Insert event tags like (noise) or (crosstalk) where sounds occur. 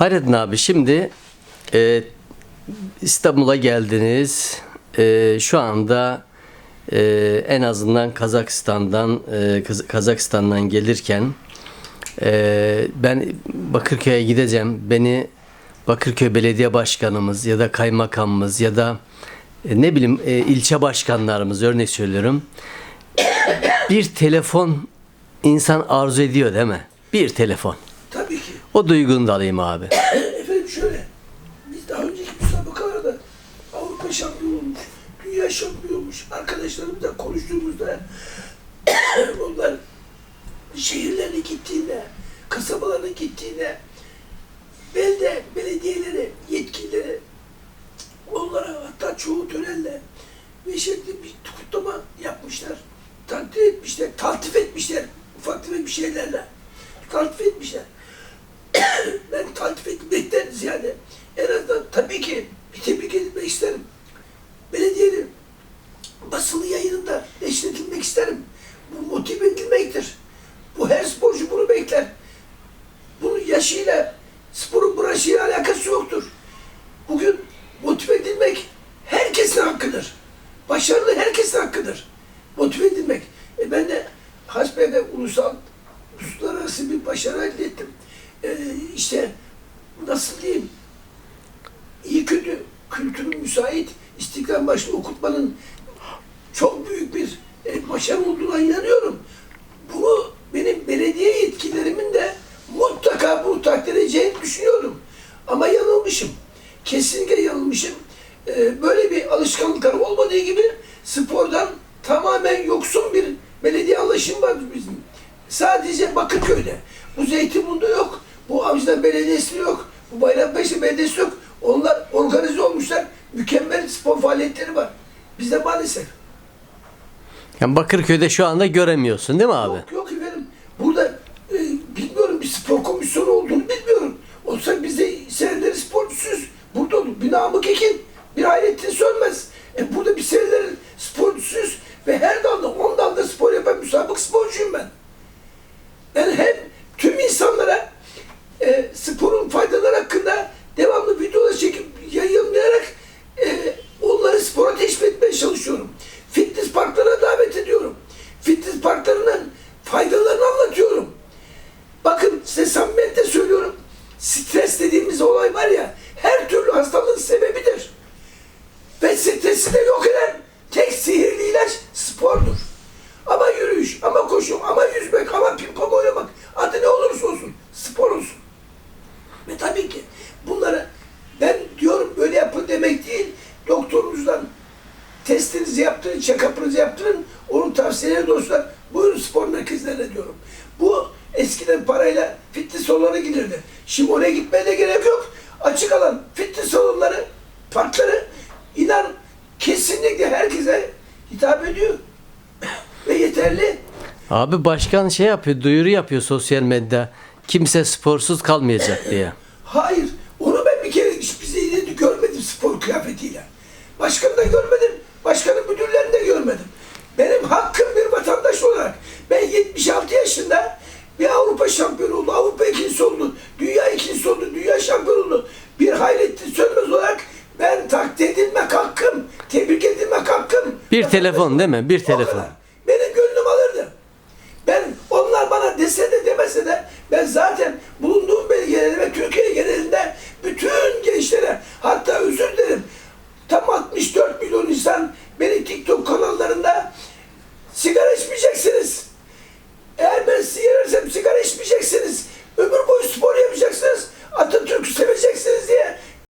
Hayrettin abi şimdi e, İstanbul'a geldiniz. E, şu anda e, en azından Kazakistan'dan e, Kaz- Kazakistan'dan gelirken e, ben Bakırköy'e gideceğim. Beni Bakırköy Belediye Başkanımız ya da kaymakamımız ya da e, ne bileyim e, ilçe başkanlarımız örnek söylüyorum. Bir telefon insan arzu ediyor değil mi? Bir telefon. O duygunu da abi. Efendim şöyle, biz daha önceki müsabakalarda Avrupa şampiyonu olmuş, dünya şampiyonu olmuş arkadaşlarımızla konuştuğumuzda (coughs) onlar şehirlerine gittiğinde, kasabalarına gittiğinde belde belediyeleri, yetkilileri onlara hatta çoğu törenle ve bir kutlama yapmışlar. Takdir etmişler, taltif etmişler ufak tefek bir şeylerle. Taltif etmişler ben taltif etmekten ziyade en azından tabii ki bir tebrik edilmek isterim. Belediyenin basılı yayınında eşletilmek isterim. Bu motive edilmektir. Bu her sporcu bunu bekler. Bunun yaşıyla, sporun branşıyla alakası yoktur. Bugün motive edilmek herkesin hakkıdır. Başarılı herkesin hakkıdır. Motive edilmek. E ben de hasbede ulusal, uluslararası bir başarı elde ettim. E, işte nasıl diyeyim, iyi kötü kültürün müsait istiklal başlı okutmanın çok büyük bir e, başarı olduğuna inanıyorum. Bunu benim belediye yetkililerimin de mutlaka bunu takdir edeceğini düşünüyorum. Ama yanılmışım. Kesinlikle yanılmışım. E, böyle bir alışkanlıklar olmadığı gibi spordan tamamen yoksun bir belediye anlaşım var bizim. Sadece Bakırköy'de. Bu Zeytinburnu'nda yok. Bu Avcılar Belediyesi yok. Bu Bayrampaşa Belediyesi yok. Onlar organize olmuşlar. Mükemmel spor faaliyetleri var. Bizde maalesef. Yani Bakırköy'de şu anda göremiyorsun değil mi abi? Yok yok efendim. Burada e, bilmiyorum bir spor komisyonu olduğunu bilmiyorum. Olsa biz de seneleri sporcusuyuz. Burada olur. Bir Namık Ekin, bir Hayrettin Sönmez. E burada bir seneleri sporcusuyuz ve her dalda, on dalda spor yapan müsabık sporcuyum ben. Ben Ve stresi de yok eden tek sihirli ilaç spordur. Ama yürüyüş, ama koşu, ama yüzmek, ama pimpon oynamak adı ne olursa olsun spor olsun. Ve tabii ki bunları ben diyorum böyle yapın demek değil. Doktorunuzdan testinizi yaptırın, check-up'ınızı yaptırın. Onun tavsiyeleri dostlar buyurun spor merkezlerine diyorum. Bu eskiden parayla fitness salonuna gidildi. Şimdi oraya gitmeye de gerek yok. Açık alan fitness salonları, parkları inan kesinlikle herkese hitap ediyor. (clears throat) Ve yeterli. Abi başkan şey yapıyor, duyuru yapıyor sosyal medyada. Kimse sporsuz kalmayacak diye. (clears throat) Hayır. Onu ben bir kere hiçbir görmedim spor kıyafetiyle. Başkanı da görmedim. Başkanın müdürlerini de görmedim. Benim hakkım bir vatandaş olarak. Ben 76 yaşında bir Avrupa şampiyonu oldu. Avrupa ikincisi oldu. Dünya ikincisi oldu. Dünya şampiyonu oldu. Bir Efendim, telefon değil mi? Bir telefon. Beni gönlüm alırdı. Ben onlar bana dese de demese de ben zaten bulunduğum belgelerde ve Türkiye genelinde